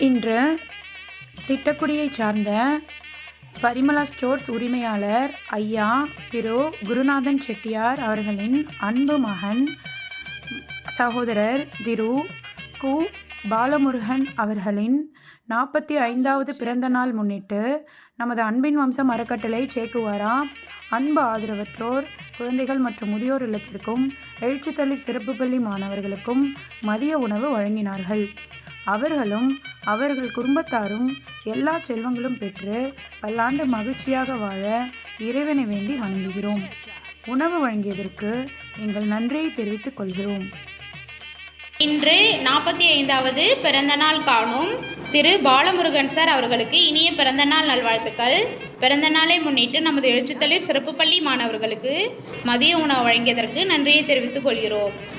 இன்று திட்டக்குடியைச் சார்ந்த பரிமளா ஸ்டோர்ஸ் உரிமையாளர் ஐயா திரு குருநாதன் செட்டியார் அவர்களின் அன்பு மகன் சகோதரர் திரு கு பாலமுருகன் அவர்களின் நாற்பத்தி ஐந்தாவது பிறந்த நாள் முன்னிட்டு நமது அன்பின் வம்சம் அறக்கட்டளை சேக்குவாரா? அன்பு ஆதரவற்றோர் குழந்தைகள் மற்றும் முதியோர் இல்லத்திற்கும் எழுச்சித்தள்ளி சிறப்பு பள்ளி மாணவர்களுக்கும் மதிய உணவு வழங்கினார்கள். அவர்களும் அவர்கள் குடும்பத்தாரும் எல்லா செல்வங்களும் பெற்று பல்லாண்டு மகிழ்ச்சியாக வாழ இறைவனை வேண்டி வணங்குகிறோம். உணவு வழங்கியதற்கு எங்கள் நன்றியை தெரிவித்துக் கொள்கிறோம். இன்று நாற்பத்தி ஐந்தாவது பிறந்தநாள் காணும் திரு பாலமுருகன் சார் அவர்களுக்கு இனிய பிறந்தநாள் நல்வாழ்த்துக்கள். பிறந்த நாளை முன்னிட்டு நமது எழுச்சித்தளிர் சிறப்பு பள்ளி மாணவர்களுக்கு மதிய உணவு வழங்கியதற்கு நன்றியை தெரிவித்துக் கொள்கிறோம்.